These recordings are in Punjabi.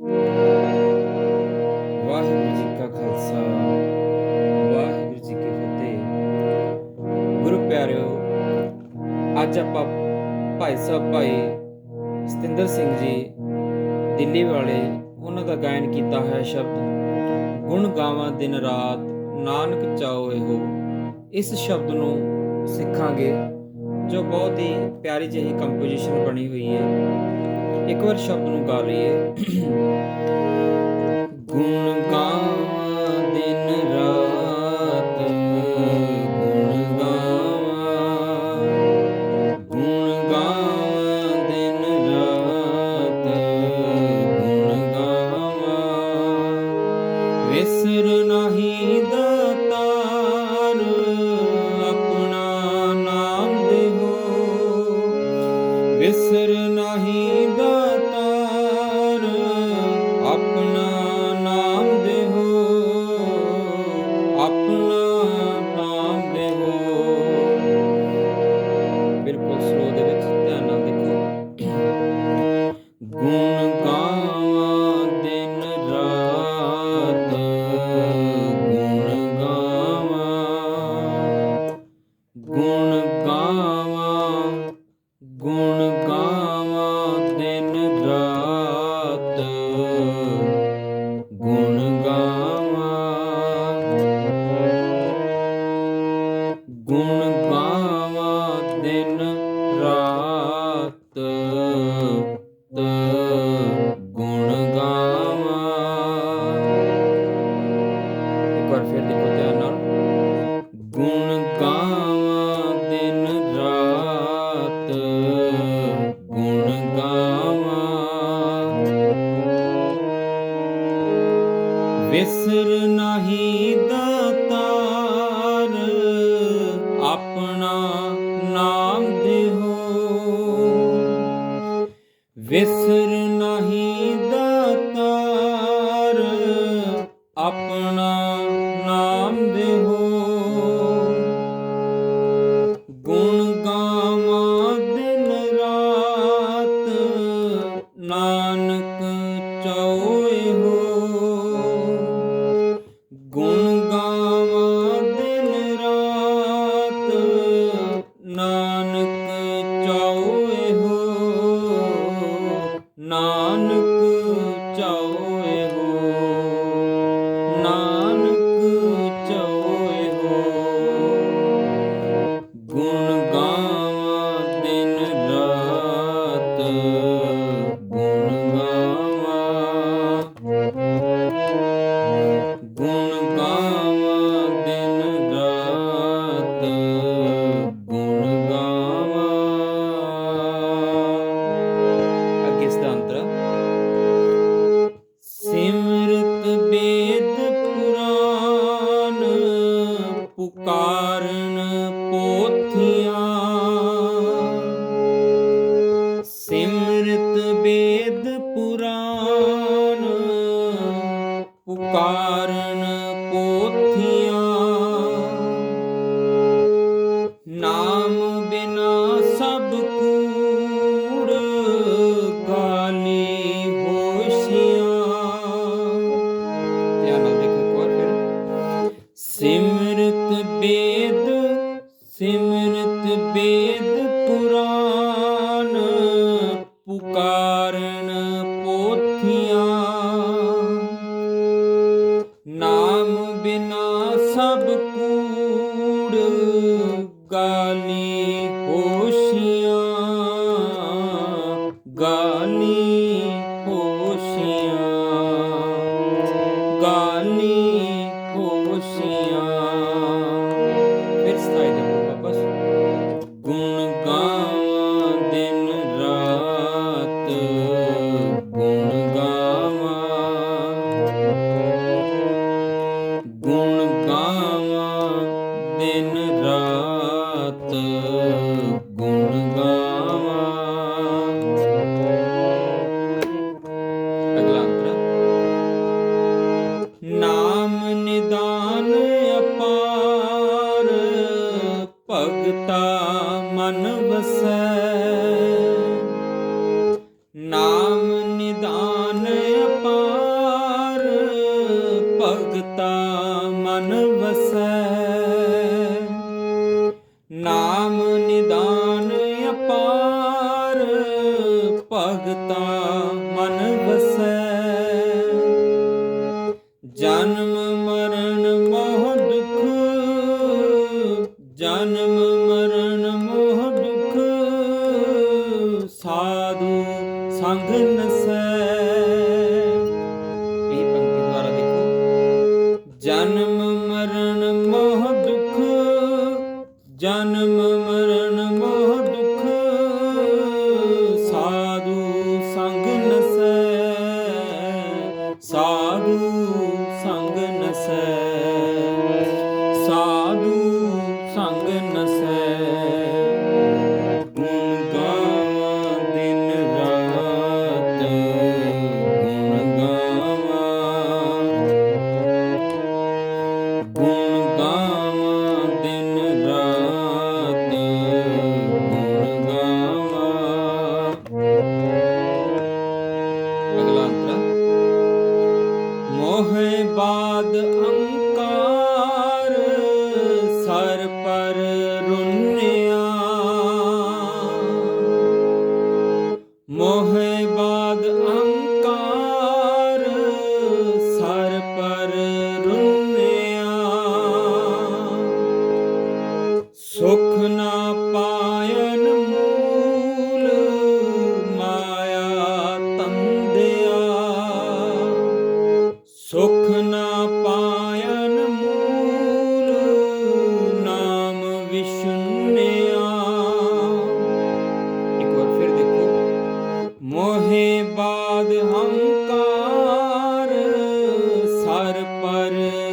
ਵਾਹਿਗੁਰੂ ਜੀ ਕਾ ਖਾਲਸਾ, ਵਾਹਿਗੁਰੂ ਜੀ ਕੀ ਫਤਿਹ। ਗੁਰੂ ਪਿਆਰਿਓ, ਅੱਜ ਆਪਾਂ ਭਾਈ ਸਾਹਿਬ ਭਾਈ ਸਤਿੰਦਰ ਸਿੰਘ ਜੀ ਦਿੱਲੀ ਵਾਲੇ ਉਹਨਾਂ ਦਾ ਗਾਇਨ ਕੀਤਾ ਹੋਇਆ ਸ਼ਬਦ, ਗੁਣ ਗਾਵਾਂ ਦਿਨ ਰਾਤ, ਨਾਨਕ ਚਾਓ ਇਹੋ। ਇਸ ਸ਼ਬਦ ਨੂੰ ਸਿੱਖਾਂਗੇ, ਜੋ ਬਹੁਤ ਹੀ ਪਿਆਰੀ ਜਿਹੀ ਕੰਪੋਜੀਸ਼ਨ ਬਣੀ ਹੋਈ ਹੈ। ਇੱਕ ਵਾਰ ਸ਼ਬਦ ਨੂੰ ਗਾ ਲਈਏ। ਗੁਣ ਗਾਵਾਂ ਦਿਨ ਰਾਤ, ਗੁਣ ਗਾਵਾਂ ਗੁਣ ਗਾਵਾਂ ਦਿਨ ਰਾਤ ਗੁਣ ਗਾਵਾਂ ਵਿਸਰ ਨਹੀਂ ਦਾਤਾਰ ਆਪਣਾ ਨਾਮ ਦੇਹੋ ਵਿਸਰ ਨਹੀਂ Simran Mo. Amen.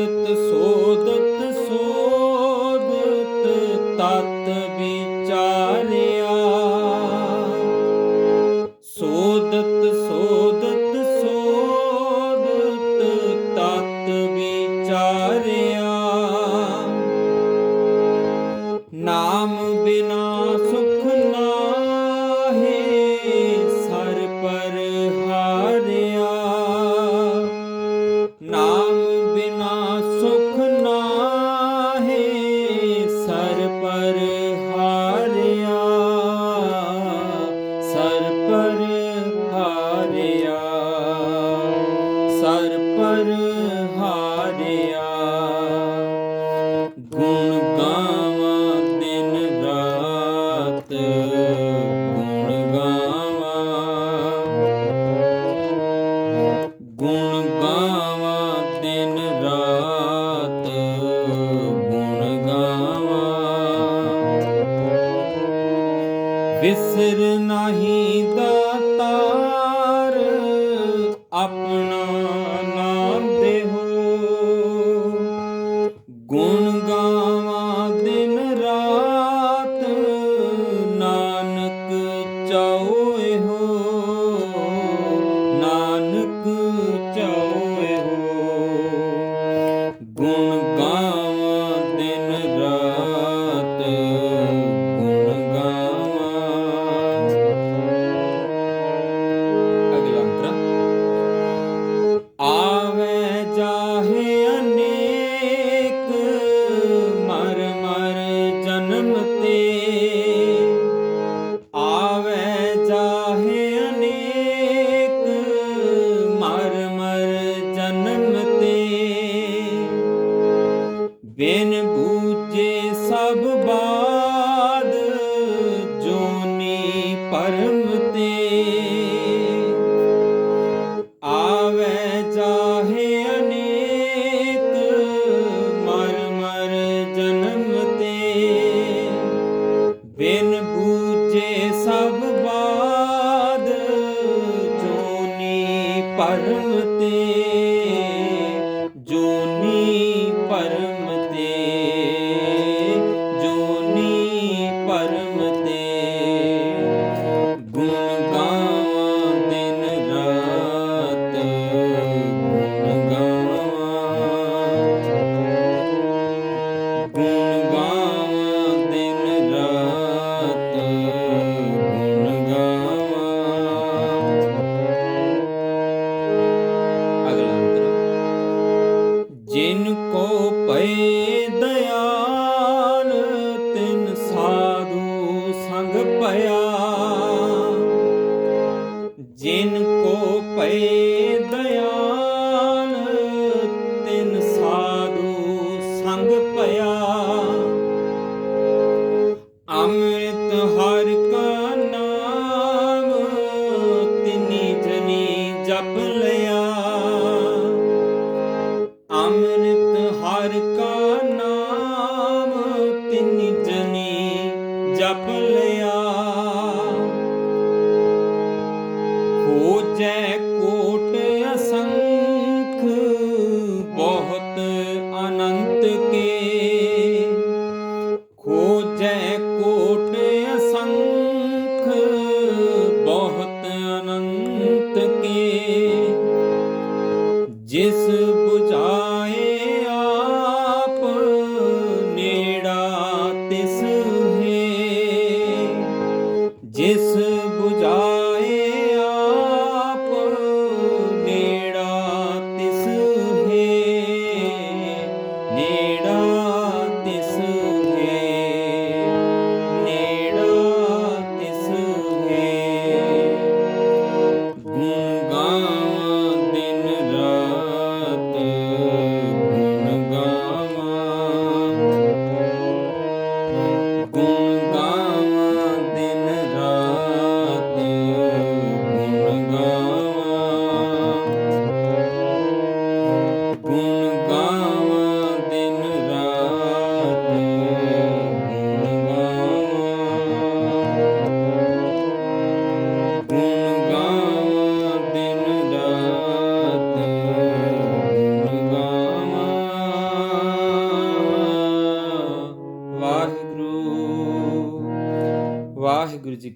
ਆਦਿਤ boom. ਜੇ ਸਭ ਬਾਦ ਚੋਨੀ ਪਰਤੇ